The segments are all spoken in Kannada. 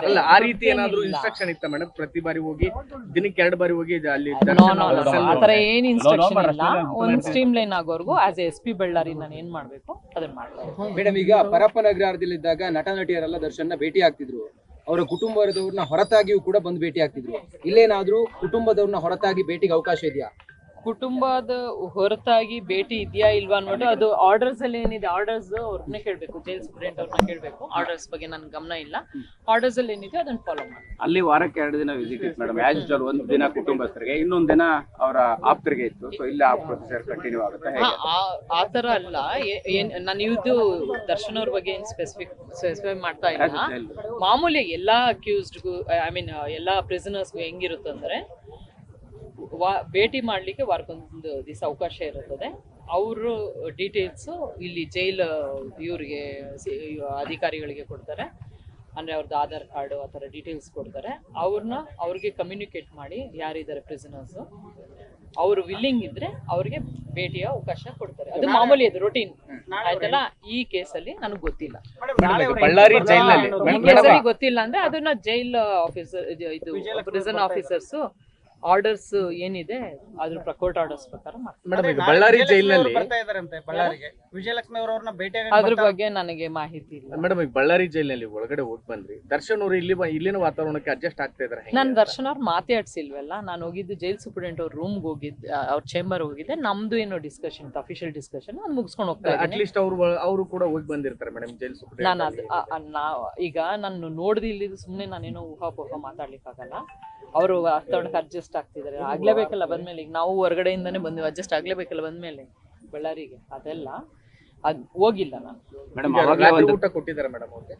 ಅಲ್ಲ, ಆ- ರೀತಿ ಏನಾದ್ರು ಇನ್ಸ್ಟ್ರಕ್ಷನ್ ಇತ್ತ ಮೇಡಮ್ ಪ್ರತಿ ಬಾರಿ ಹೋಗಿ ದಿನಕ್ಕೆ ಎರಡು ಬಾರಿ ಹೋಗಿ ಅಲ್ಲಿ ಆತರ ಏನ್ ಇನ್ಸ್ಟ್ರಕ್ಷನ್ ಇಲ್ಲ. ಒಂದ್ ಸ್ಟ್ರೀಮ್ ಲೈನ್ ಆಗೋರ್ಗು ಆಸ್ ಎಸ್ ಪಿ ಬಳ್ಳಾರಿ ನಾನು ಏನ್ ಮಾಡ್ಬೇಕು? ಅದನ್ನ ಮಾಡ್ಬೇಕು. ಮೇಡಮ್ ಈಗ ಪರಪ್ಪನ ಅಗ್ರಹಾರದಲ್ಲಿದ್ದಾಗ ನಟ ನಟಿಯರೆಲ್ಲ ದರ್ಶನ ಭೇಟಿ ಆಗ್ತಿದ್ರು. ಅವರ ಕುಟುಂಬದವ್ರನ್ನ ಹೊರತಾಗಿಯೂ ಕೂಡ ಬಂದು ಭೇಟಿ ಆಗ್ತಿದ್ರು. ಇಲ್ಲೇನಾದ್ರೂ ಕುಟುಂಬದವ್ರನ್ನ ಹೊರತಾಗಿ ಭೇಟಿಗೆ ಅವಕಾಶ ಇದೆಯಾ? ಕುಟುಂಬದ ಹೊರತಾಗಿ ಭೇಟಿ ಇದೆಯಾ ಇಲ್ವಾ ಅನ್ಬಿಟ್ಟು ಅದು ಆರ್ಡರ್ಸ್ ಅಲ್ಲಿ ಏನಿದೆ? ಆರ್ಡರ್ಸ್ ಅವ್ರನ್ನ ಕೇಳಬೇಕು ಜೈಲ್ ಸೂಪರಿಂಟ್ ಅವ್ರನ್ನ ಕೇಳಬೇಕು. ಆರ್ಡರ್ಸ್ ಬಗ್ಗೆ ನನ್ ಗಮನ ಇಲ್ಲ. ಆರ್ಡರ್ಸ್ ಅಲ್ಲಿ ಏನಿದೆ ಅದನ್ನ ಫಾಲೋ ಮಾಡಿ. ಅಲ್ಲಿ ವಾರಕ್ಕೆ ಎರಡು ದಿನ ವಿಸಿಟ್ ಇತ್ತು ಮೇಡಮ್ ಆಸ್ ಯೂಶುವಲ್ ಒಂದು ದಿನ ಕುಟುಂಬಸ್ಥರಿಗೆ ಇನ್ನೊಂದು ದಿನ ಅವರ ಆಪ್ತರಿಗೆ ಇತ್ತು. ಸೊ ಇಲ್ಲಿ ಆ ಪ್ರೊಸೆಸರ್ ಕಂಟಿನ್ಯೂ ಆಗುತ್ತೆ. ಹೇಗೆ? ಆ- ತರ ಅಲ್ಲ. ಏ- ಏನ್ ನಾನು ಇದು ದರ್ಶನ್ ಅವ್ರ ಬಗ್ಗೆ ಏನ್ ಸ್ಪೆಸಿಫಿಕ್ ಸ್ಪೆಸಿಫೈ ಮಾಡ್ತಾ ಇಲ್ಲ. ಮಾಮೂಲಿ ಎಲ್ಲಾ ಅಕ್ಯೂಸ್ಡ್ಗೂ ಐ ಮೀನ್ ಎಲ್ಲಾ ಪ್ರಿಸನರ್ಸ್ಗೂ ಹೆಂಗಿರುತ್ತಂದ್ರೆ ವಾ ಭೇಟಿ ಮಾಡಲಿಕ್ಕೆ ವಾರಕ್ಕೊಂದು ದಿವಸ ಅವಕಾಶ ಇರುತ್ತದೆ. ಅವರು ಡೀಟೇಲ್ಸು ಇಲ್ಲಿ ಜೈಲ್ ಇವ್ರಿಗೆ ಅಧಿಕಾರಿಗಳಿಗೆ ಕೊಡ್ತಾರೆ. ಅಂದ್ರೆ ಅವ್ರದ್ದು ಆಧಾರ್ ಕಾರ್ಡ್ ಆ ಥರ ಡೀಟೇಲ್ಸ್ ಕೊಡ್ತಾರೆ. ಅವ್ರನ್ನ ಅವ್ರಿಗೆ ಕಮ್ಯುನಿಕೇಟ್ ಮಾಡಿ ಯಾರಿದ್ದಾರೆ ಪ್ರಿಸನರ್ಸು ಅವರು ವಿಲ್ಲಿಂಗ್ ಇದ್ರೆ ಅವ್ರಿಗೆ ಭೇಟಿಯ ಅವಕಾಶ ಕೊಡ್ತಾರೆ. ಅದು ಮಾಮೂಲಿ ಅದು ರೊಟೀನ್ ಆಯ್ತಲ್ಲ? ಈ ಕೇಸಲ್ಲಿ ನನಗೆ ಗೊತ್ತಿಲ್ಲ. ಬಳ್ಳಾರಿ ಗೊತ್ತಿಲ್ಲ ಅಂದ್ರೆ ಅದನ್ನ ಜೈಲ್ ಆಫೀಸರ್ ಇದು ಪ್ರಿಸನ್ ಆಫೀಸರ್ಸ್ ಆರ್ಡರ್ಸ್ ಏನಿದೆ ಅದ್ರ ಕೋರ್ಟ್ ಆರ್ಡರ್ಸ್ ಪ್ರಕಾರ ಮಾಡ್ತಾರೆ ಮೇಡಮ್ ಈಗ ಬಳ್ಳಾರಿ ಜೈಲಿನಲ್ಲಿ ಬರ್ತಾ ಇದಾರಂತೆ ಬಳ್ಳಾರಿಗೆ. ವಿಜಯಲಕ್ಷ್ಮಿ ಅವರನ್ನ ಭೇಟಿ ಅದ್ರ ಬಗ್ಗೆ ನನಗೆ ಮಾಹಿತಿ ಇಲ್ಲ. ಮೇಡಮ್ ಈಗ ಬಳ್ಳಾರಿ ಜೈಲಿನಲ್ಲಿ ಒಳಗಡೆ ಹೋಗಿ ಬಂದ್ರಿ. ದರ್ಶನ್ ಅವರು ಇಲ್ಲಿ ಬ- ಇಲ್ಲಿನ ವಾತಾವರಣಕ್ಕೆ ಅಡ್ಜಸ್ಟ್ ಆಗ್ತಾ ಇದಾರೆ ನಾನು ದರ್ಶನ್ ಅವ್ರು ಮಾತಾಡ್ಸಿಲ್ವಲ್ಲ ನಾನು ಹೋಗಿದ್ದು ಜೈಲ್ ಸೂಪರಿಂಟ್ ಅವ್ರ ರೂಮ್ಗೆ ಹೋಗಿದ್ದೆ ಅವ್ರ ಚೇಂಬರ್ ಹೋಗಿದ್ದೆ. ನಮ್ದು ಏನೋ ಡಿಸ್ಕಷನ್ ಅಫಿಷಿಯಲ್ ಡಿಸ್ಕಷನ್ ಅದು ಮುಗಿಸ್ಕೊಂಡು ಹೋಗ್ತಾ ಇದ್ದೀನಿ. ಅಟ್ಲೀಸ್ಟ್ ಅವರು ಅವರು ಕೂಡ ಹೋಗಿ ಬಂದಿರ್ತಾರೆ ಮೇಡಮ್ ಜೈಲ್ ನಾನು ಅದು ಸೂಪರ್ ಆ- ಆ- ನಾ- ಈಗ ನಾನು ನೋಡ್ದು ಇಲ್ಲಿದ್ದು ಸುಮ್ಮನೆ ನಾನೇನೋ ಊಹಾಪೋಹ ಮಾತಾಡ್ಲಿಕ್ಕಾಗಲ್ಲ. ಅವರು ವಾತಾವರಣಕ್ಕೆ ಅಡ್ಜಸ್ಟ್ ಆಗ್ತಿದ್ದಾರೆ. ಆಗ್ಲೇಬೇಕಲ್ಲ ಬಂದ್ಮೇಲೆ ಈಗ ನಾವು ಹೊರಗಡೆಯಿಂದಾನೇ ಬಂದ್ವಿ ಅಡ್ಜಸ್ಟ್ ಆಗ್ಲೇಬೇಕಲ್ಲ ಬಂದ್ಮೇಲೆ ಬಳ್ಳಾರಿಗೆ. ಅದೆಲ್ಲ ಅದ್ ಹೋಗಿಲ್ಲ ನಾನು. ಊಟ ಕೊಟ್ಟಿದ್ದಾರೆ ಮೇಡಮ್ ಅವ್ರಿಗೆ.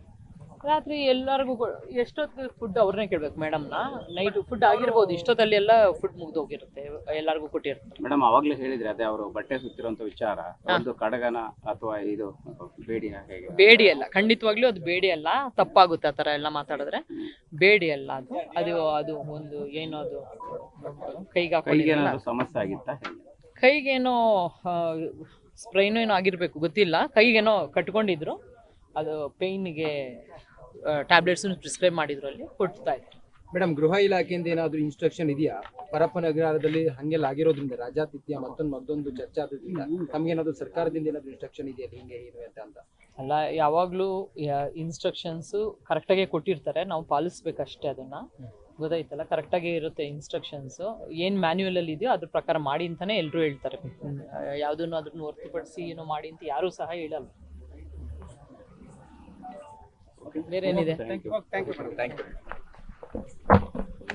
ರಾತ್ರಿ ಎಲ್ಲರಿಗೂ ಎಷ್ಟೊತ್ತು ಫುಡ್ ಅವ್ರನ್ನೇ ಕೇಳ್ಬೇಕು ಮೇಡಮ್ನ ನೈಟ್ ಫುಡ್ ಆಗಿರ್ಬೋದು ಇಷ್ಟೊತ್ತಲ್ಲಿ ಎಲ್ಲ ಫುಡ್ ಮುಗ್ದೋಗಿರುತ್ತೆ ಎಲ್ಲರಿಗೂ ಕೊಟ್ಟಿರ್ತಾರೆ. ಮೇಡಮ್ ಅವಾಗ್ಲೇ ಹೇಳಿದ್ರೆ ಅದೇ ಅವರು ಬಟ್ಟೆ ಸುತ್ತಿರುವಂತ ವಿಚಾರ. ಒಂದು ಕಡಗನ ಅಥವಾ ಇದು ಬೇಡಿ ಬೇಡಿ ಅಲ್ಲ ಖಂಡಿತವಾಗ್ಲೂ ಅದು ಬೇಡಿ ಅಲ್ಲ ತಪ್ಪಾಗುತ್ತೆ ಆ ತರ ಎಲ್ಲ ಮಾತಾಡಿದ್ರೆ. ಬೇಡಿ ಅಲ್ಲ ಅದು. ಅದು ಅದು ಒಂದು ಏನು ಅದು ಕೈಗೆ ಸಮಸ್ಯೆ ಆಗಿತ್ತಾ ಕೈಗೇನೋ ಸ್ಪ್ರೈನೋ ಏನೋ ಆಗಿರ್ಬೇಕು ಗೊತ್ತಿಲ್ಲ. ಕೈಗೇನೋ ಕಟ್ಕೊಂಡಿದ್ರು. ಅದು ಪೇಯ್ನಿಗೆ ಟ್ಯಾಬ್ಲೆಟ್ಸ್ ಪ್ರಿಸ್ಕ್ರೈಬ್ ಮಾಡಿದ್ರು ಅಲ್ಲಿ ಕೊಡ್ತಾ ಇದ್ರು. ಮೇಡಮ್ ಗೃಹ ಇಲಾಖೆಯಿಂದ ಏನಾದರೂ ಇನ್ಸ್ಟ್ರಕ್ಷನ್ ಇದೆಯಾ? ಪರಪ್ಪನ ಅಗ್ರಹಾರದಲ್ಲಿ ಹಂಗೆಲ್ಲ ಆಗಿರೋದ್ರಿಂದ ರಾಜಾತಿಥ್ಯ ಮತ್ತೊಂದು ಮತ್ತೊಂದು ಚರ್ಚೆ ಆದ್ರಿಂದ ನಮ್ಗೇನಾದ್ರೂ ಸರ್ಕಾರದಿಂದ ಏನಾದ್ರೂ ಇನ್ಸ್ಟ್ರಕ್ಷನ್ ಇದೆಯಾ ಹಿಂಗೆ ಏನು ಅಂತ ಅಲ್ಲ ಯಾವಾಗಲೂ ಇನ್ಸ್ಟ್ರಕ್ಷನ್ಸು ಕರೆಕ್ಟಾಗೆ ಕೊಟ್ಟಿರ್ತಾರೆ. ನಾವು ಪಾಲಿಸ್ಬೇಕಷ್ಟೇ ಅದನ್ನ. ಗೊತ್ತಾಯ್ತಲ್ಲ ಕರೆಕ್ಟಾಗಿ ಇರುತ್ತೆ ಇನ್ಸ್ಟ್ರಕ್ಷನ್ಸು ಏನು ಮ್ಯಾನ್ಯುವಲಲ್ಲಿ ಇದೆಯೋ ಅದ್ರ ಪ್ರಕಾರ ಮಾಡಿ ಅಂತಾನೆ ಎಲ್ಲರೂ ಹೇಳ್ತಾರೆ. ಯಾವುದನ್ನು ಅದನ್ನು ಹೊರತುಪಡಿಸಿ ಏನೋ ಮಾಡಿ ಅಂತ ಯಾರೂ ಸಹ ಹೇಳಲ್ಲ. ಬೇರೆ ಏನಿದೆ? Thank you thank you